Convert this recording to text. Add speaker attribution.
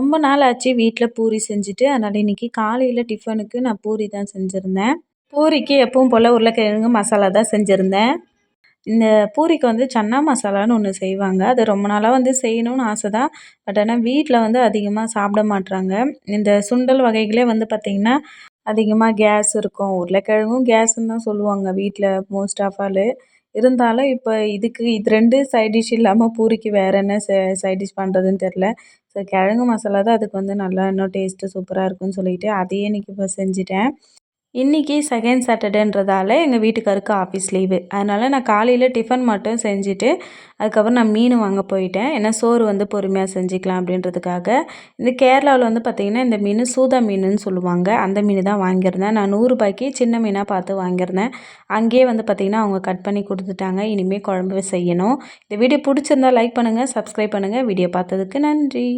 Speaker 1: ரொம்ப நாள் ஆச்சு வீட்டில் பூரி செஞ்சுட்டு. அதனால் இன்றைக்கி காலையில் டிஃபனுக்கு நான் பூரி தான் செஞ்சுருந்தேன். பூரிக்கு எப்பவும் போல் உருளைக்கிழங்கு மசாலா தான் செஞ்சுருந்தேன். இந்த பூரிக்கு வந்து சன்னா மசாலான்னு ஒன்று செய்வாங்க. அது ரொம்ப நாளாக வந்து செய்யணும்னு ஆசை தான். பட் ஆனால் வீட்டில் வந்து அதிகமாக சாப்பிட மாட்றாங்க. இந்த சுண்டல் வகைகளே வந்து பார்த்திங்கன்னா அதிகமாக கேஸ் இருக்கும். உருளைக்கிழங்கும் கேஸுன்னு தான் சொல்லுவாங்க வீட்டில் மோஸ்ட் ஆஃப் ஆல் இருந்தாலும் இப்போ இதுக்கு இது ரெண்டு சைட் டிஷ் இல்லாமல் பூரிக்கு வேறு என்ன சைட் டிஷ் பண்ணுறதுன்னு தெரில ஸோ கிழங்கு மசாலா தான் அதுக்கு வந்து நல்லா இன்னும் டேஸ்ட்டு சூப்பராக இருக்கும்னு சொல்லிட்டு அதையே இன்றைக்கி இப்போ செஞ்சுட்டேன். இன்றைக்கி செகண்ட் சாட்டர்டேன்றதால எங்கள் வீட்டுக்காருக்கு ஆஃபீஸ் லீவு அதனால் நான் காலையில் டிஃபன் மட்டும் செஞ்சுட்டு அதுக்கப்புறம் நான் மீன் வாங்க போயிட்டேன். ஏன்னா சோறு வந்து பொறுமையாக செஞ்சுக்கலாம் அப்படின்றதுக்காக. இந்த கேரளாவில் வந்து பார்த்திங்கன்னா இந்த மீன் சூதா மீனுன்னு சொல்லுவாங்க. அந்த மீன் தான் வாங்கியிருந்தேன். நான் நூறுரூபாய்க்கு சின்ன மீனாக பார்த்து வாங்கியிருந்தேன். அங்கேயே வந்து பார்த்திங்கன்னா அவங்க கட் பண்ணி கொடுத்துட்டாங்க. இனிமேல் குழம்பு செய்யணும். இந்த வீடியோ பிடிச்சிருந்தா லைக் பண்ணுங்கள் சப்ஸ்கிரைப் பண்ணுங்கள் வீடியோ பார்த்ததுக்கு நன்றி.